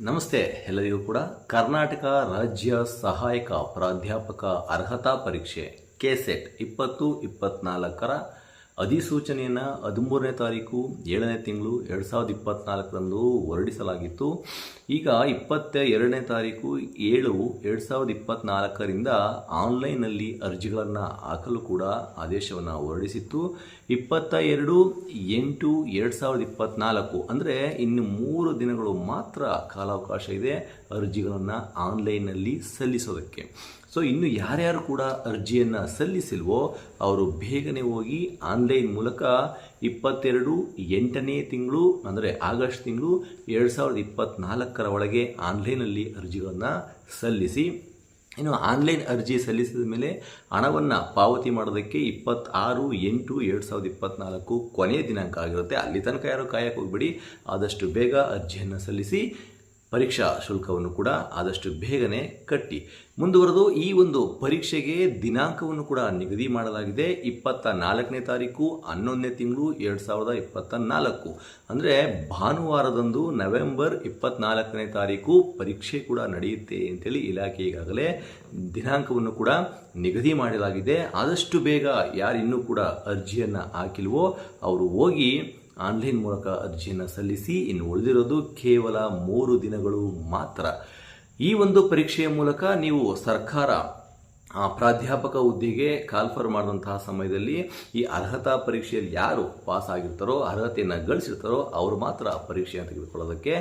ನಮಸ್ತೆ ಎಲ್ಲರಿಗೂ ಕೂಡ. ಕರ್ನಾಟಕ ರಾಜ್ಯ ಸಹಾಯಕ ಪ್ರಾಧ್ಯಾಪಕ ಅರ್ಹತಾ ಪರೀಕ್ಷೆ ಕೆಸೆಟ್ ಇಪ್ಪತ್ತು ಇಪ್ಪತ್ನಾಲ್ಕರ ಅಧಿಸೂಚನೆಯನ್ನು ಹದಿಮೂರನೇ ತಾರೀಕು, ಏಳನೇ ತಿಂಗಳು, ಎರಡು ಸಾವಿರದ ಇಪ್ಪತ್ತ್ನಾಲ್ಕರಂದು ಹೊರಡಿಸಲಾಗಿತ್ತು. ಈಗ ಇಪ್ಪತ್ತ ಎರಡನೇ ತಾರೀಕು, ಏಳು, ಎರಡು ಸಾವಿರದ ಇಪ್ಪತ್ತ್ನಾಲ್ಕರಿಂದ ಆನ್ಲೈನ್ನಲ್ಲಿ ಅರ್ಜಿಗಳನ್ನು ಹಾಕಲು ಕೂಡ ಆದೇಶವನ್ನು ಹೊರಡಿಸಿತ್ತು. ಇಪ್ಪತ್ತ ಎರಡು ಎಂಟು, ಎರಡು ಸಾವಿರದ ಇಪ್ಪತ್ತ್ನಾಲ್ಕು ಅಂದರೆ ಇನ್ನು ಮೂರು ದಿನಗಳು ಮಾತ್ರ ಕಾಲಾವಕಾಶ ಇದೆ ಅರ್ಜಿಗಳನ್ನು ಆನ್ಲೈನ್ನಲ್ಲಿ ಸಲ್ಲಿಸೋದಕ್ಕೆ. ಸೊ ಇನ್ನು ಯಾರ್ಯಾರು ಕೂಡ ಅರ್ಜಿಯನ್ನು ಸಲ್ಲಿಸಿಲ್ವೋ, ಅವರು ಬೇಗನೆ ಹೋಗಿ ಆನ್ಲೈನ್ ಮೂಲಕ ಇಪ್ಪತ್ತೆರಡು, ಎಂಟನೇ ತಿಂಗಳು, ಅಂದರೆ ಆಗಸ್ಟ್ ತಿಂಗಳು ಎರಡು ಸಾವಿರದ ಇಪ್ಪತ್ತ್ನಾಲ್ಕರ ಒಳಗೆ ಆನ್ಲೈನಲ್ಲಿ ಅರ್ಜಿಗಳನ್ನು ಸಲ್ಲಿಸಿ, ಇನ್ನು ಆನ್ಲೈನ್ ಅರ್ಜಿ ಸಲ್ಲಿಸಿದ ಮೇಲೆ ಹಣವನ್ನು ಪಾವತಿ ಮಾಡೋದಕ್ಕೆ ಇಪ್ಪತ್ತಾರು, ಎಂಟು, ಎರಡು ಸಾವಿರದ ಇಪ್ಪತ್ತ್ನಾಲ್ಕು ಕೊನೆಯ ದಿನಾಂಕ ಆಗಿರುತ್ತೆ. ಅಲ್ಲಿ ತನಕ ಯಾರು ಕಾಯಕ್ಕೆ ಹೋಗ್ಬಿಡಿ. ಆದಷ್ಟು ಬೇಗ ಅರ್ಜಿಯನ್ನು ಸಲ್ಲಿಸಿ ಪರೀಕ್ಷಾ ಶುಲ್ಕವನ್ನು ಕೂಡ ಆದಷ್ಟು ಬೇಗನೆ ಕಟ್ಟಿ. ಮುಂದುವರೆದು ಈ ಒಂದು ಪರೀಕ್ಷೆಗೆ ದಿನಾಂಕವನ್ನು ಕೂಡ ನಿಗದಿ ಮಾಡಲಾಗಿದೆ. ಇಪ್ಪತ್ತ ನಾಲ್ಕನೇ ತಾರೀಕು, ಹನ್ನೊಂದನೇ ತಿಂಗಳು, ಎರಡು ಸಾವಿರದ ಇಪ್ಪತ್ತ ನಾಲ್ಕು ಅಂದರೆ ಭಾನುವಾರದಂದು ನವೆಂಬರ್ ಇಪ್ಪತ್ನಾಲ್ಕನೇ ತಾರೀಕು ಪರೀಕ್ಷೆ ಕೂಡ ನಡೆಯುತ್ತೆ ಅಂತೇಳಿ ಇಲಾಖೆ ಈಗಾಗಲೇ ದಿನಾಂಕವನ್ನು ಕೂಡ ನಿಗದಿ ಮಾಡಲಾಗಿದೆ. ಆದಷ್ಟು ಬೇಗ ಯಾರು ಇನ್ನೂ ಕೂಡ ಅರ್ಜಿಯನ್ನು ಹಾಕಿಲ್ವೋ, ಅವರು ಹೋಗಿ ಆನ್ಲೈನ್ ಮೂಲಕ ಅರ್ಜಿಯನ್ನು ಸಲ್ಲಿಸಿ ಇನ್ನು ಉಳಿದಿರೋದು ಕೇವಲ ಮೂರು ದಿನಗಳು ಮಾತ್ರ. ಈ ಒಂದು ಪರೀಕ್ಷೆಯ ಮೂಲಕ ನೀವು ಸರ್ಕಾರ ಪ್ರಾಧ್ಯಾಪಕ ಹುದ್ದೆಗೆ ಕಾಲ್ಫರ್ ಮಾಡಿದಂತಹ ಸಮಯದಲ್ಲಿ ಈ ಅರ್ಹತಾ ಪರೀಕ್ಷೆಯಲ್ಲಿ ಯಾರು ಪಾಸ್ ಆಗಿರ್ತಾರೋ, ಅರ್ಹತೆಯನ್ನು ಗಳಿಸಿರ್ತಾರೋ ಅವರು ಮಾತ್ರ ಪರೀಕ್ಷೆಯನ್ನು ತೆಗೆದುಕೊಳ್ಳೋದಕ್ಕೆ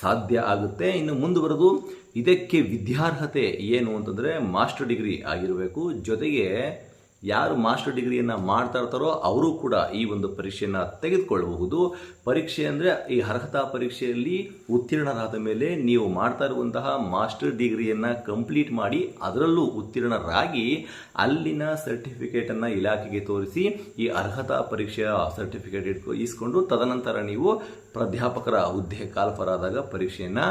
ಸಾಧ್ಯ ಆಗುತ್ತೆ. ಇನ್ನು ಮುಂದುವರೆದು ಇದಕ್ಕೆ ವಿದ್ಯಾರ್ಹತೆ ಏನು ಅಂತಂದರೆ ಮಾಸ್ಟರ್ ಡಿಗ್ರಿ ಆಗಿರಬೇಕು. ಜೊತೆಗೆ ಯಾರು ಮಾಸ್ಟರ್ ಡಿಗ್ರಿಯನ್ನು ಮಾಡ್ತಾ ಇರ್ತಾರೋ ಅವರು ಕೂಡ ಈ ಒಂದು ಪರೀಕ್ಷೆಯನ್ನು ತೆಗೆದುಕೊಳ್ಳಬಹುದು. ಪರೀಕ್ಷೆ ಅಂದರೆ ಈ ಅರ್ಹತಾ ಪರೀಕ್ಷೆಯಲ್ಲಿ ಉತ್ತೀರ್ಣರಾದ ಮೇಲೆ ನೀವು ಮಾಡ್ತಾ ಇರುವಂತಹ ಮಾಸ್ಟರ್ ಡಿಗ್ರಿಯನ್ನು ಕಂಪ್ಲೀಟ್ ಮಾಡಿ ಅದರಲ್ಲೂ ಉತ್ತೀರ್ಣರಾಗಿ ಅಲ್ಲಿನ ಸರ್ಟಿಫಿಕೇಟನ್ನು ಇಲಾಖೆಗೆ ತೋರಿಸಿ ಈ ಅರ್ಹತಾ ಪರೀಕ್ಷೆಯ ಸರ್ಟಿಫಿಕೇಟ್ ಇಟ್ಕೊ ಇಸ್ಕೊಂಡು ತದನಂತರ ನೀವು ಪ್ರಾಧ್ಯಾಪಕರ ಹುದ್ದೆ ಕಾಲ್ಫರಾದಾಗ ಪರೀಕ್ಷೆಯನ್ನು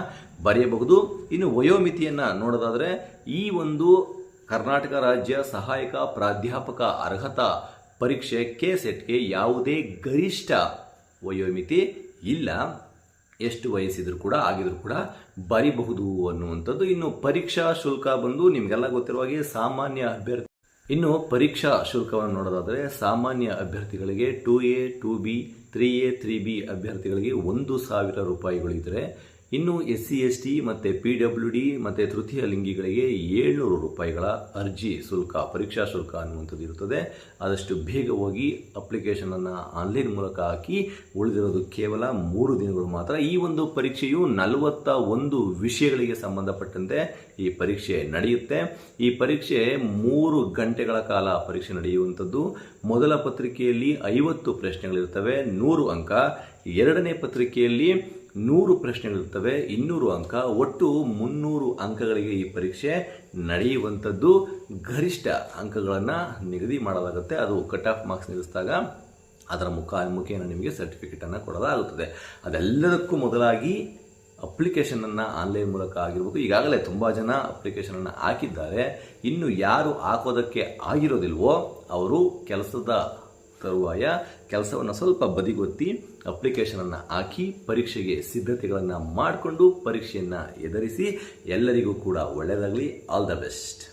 ಬರೆಯಬಹುದು. ಇನ್ನು ವಯೋಮಿತಿಯನ್ನು ನೋಡೋದಾದರೆ ಈ ಒಂದು ಕರ್ನಾಟಕ ರಾಜ್ಯ ಸಹಾಯಕ ಪ್ರಾಧ್ಯಾಪಕ ಅರ್ಹತಾ ಪರೀಕ್ಷೆ ಕೆ ಸೆಟ್ಗೆ ಯಾವುದೇ ಗರಿಷ್ಠ ವಯೋಮಿತಿ ಇಲ್ಲ. ಎಷ್ಟು ವಯಸ್ಸಿದ್ರು ಕೂಡ, ಆಗಿದ್ರು ಕೂಡ ಬರಿಬಹುದು ಅನ್ನುವಂಥದ್ದು. ಇನ್ನು ಪರೀಕ್ಷಾ ಶುಲ್ಕ ಬಂದು ನಿಮಗೆಲ್ಲ ಗೊತ್ತಿರುವ ಹಾಗೆ ಸಾಮಾನ್ಯ ಅಭ್ಯರ್ಥಿ ಇನ್ನು ಪರೀಕ್ಷಾ ಶುಲ್ಕವನ್ನು ನೋಡೋದಾದರೆ ಸಾಮಾನ್ಯ ಅಭ್ಯರ್ಥಿಗಳಿಗೆ two A, two B, three A, three B ಅಭ್ಯರ್ಥಿಗಳಿಗೆ ಒಂದು ಸಾವಿರ ರೂಪಾಯಿಗಳಿದ್ದರೆ ಇನ್ನು ಎಸ್ ಸಿ ಎಸ್ ಟಿ ಮತ್ತು ಪಿ ಡಬ್ಲ್ಯೂ ಡಿ ಮತ್ತು ತೃತೀಯ ಲಿಂಗಿಗಳಿಗೆ ಏಳ್ನೂರು ರೂಪಾಯಿಗಳ ಅರ್ಜಿ ಶುಲ್ಕ, ಪರೀಕ್ಷಾ ಶುಲ್ಕ ಅನ್ನುವಂಥದ್ದು ಇರುತ್ತದೆ. ಆದಷ್ಟು ಬೇಗ ಹೋಗಿ ಅಪ್ಲಿಕೇಶನನ್ನು ಆನ್ಲೈನ್ ಮೂಲಕ ಹಾಕಿ ಉಳಿದಿರೋದು ಕೇವಲ ಮೂರು ದಿನಗಳು ಮಾತ್ರ. ಈ ಒಂದು ಪರೀಕ್ಷೆಯು ನಲವತ್ತ ಒಂದು ವಿಷಯಗಳಿಗೆ ಸಂಬಂಧಪಟ್ಟಂತೆ ಈ ಪರೀಕ್ಷೆ ನಡೆಯುತ್ತೆ. ಈ ಪರೀಕ್ಷೆ ಮೂರು ಗಂಟೆಗಳ ಕಾಲ ಪರೀಕ್ಷೆ ನಡೆಯುವಂಥದ್ದು. ಮೊದಲ ಪತ್ರಿಕೆಯಲ್ಲಿ ಐವತ್ತು ಪ್ರಶ್ನೆಗಳಿರ್ತವೆ ನೂರು ಅಂಕ. ಎರಡನೇ ಪತ್ರಿಕೆಯಲ್ಲಿ ನೂರು ಪ್ರಶ್ನೆಗಳಿರ್ತವೆ ಇನ್ನೂರು ಅಂಕ. ಒಟ್ಟು ಮುನ್ನೂರು ಅಂಕಗಳಿಗೆ ಈ ಪರೀಕ್ಷೆ ನಡೆಯುವಂಥದ್ದು. ಗರಿಷ್ಠ ಅಂಕಗಳನ್ನು ನಿಗದಿ ಮಾಡಲಾಗುತ್ತೆ. ಅದು ಕಟ್ ಆಫ್ ಮಾರ್ಕ್ಸ್ ನಿಲ್ಲಿಸಿದಾಗ ಅದರ ಮುಖ, ಮುಖೇನ ನಿಮಗೆ ಸರ್ಟಿಫಿಕೇಟನ್ನು ಕೊಡಲಾಗುತ್ತದೆ. ಅದೆಲ್ಲದಕ್ಕೂ ಮೊದಲಾಗಿ ಅಪ್ಲಿಕೇಶನನ್ನು ಆನ್ಲೈನ್ ಮೂಲಕ ಆಗಿರ್ಬೋದು. ಈಗಾಗಲೇ ತುಂಬ ಜನ ಅಪ್ಲಿಕೇಶನನ್ನು ಹಾಕಿದ್ದಾರೆ. ಇನ್ನು ಯಾರು ಹಾಕೋದಕ್ಕೆ ಆಗಿರೋದಿಲ್ವೋ, ಅವರು ಕೆಲಸದ ತರುವಾಯ ಕೆಲಸವನ್ನು ಸ್ವಲ್ಪ ಬದಿಗೊತ್ತಿ ಅಪ್ಲಿಕೇಶನನ್ನು ಹಾಕಿ ಪರೀಕ್ಷೆಗೆ ಸಿದ್ಧತೆಗಳನ್ನು ಮಾಡಿಕೊಂಡು ಪರೀಕ್ಷೆಯನ್ನು ಎದುರಿಸಿ ಎಲ್ಲರಿಗೂ ಕೂಡ ಒಳ್ಳೆಯದಾಗಲಿ. All the best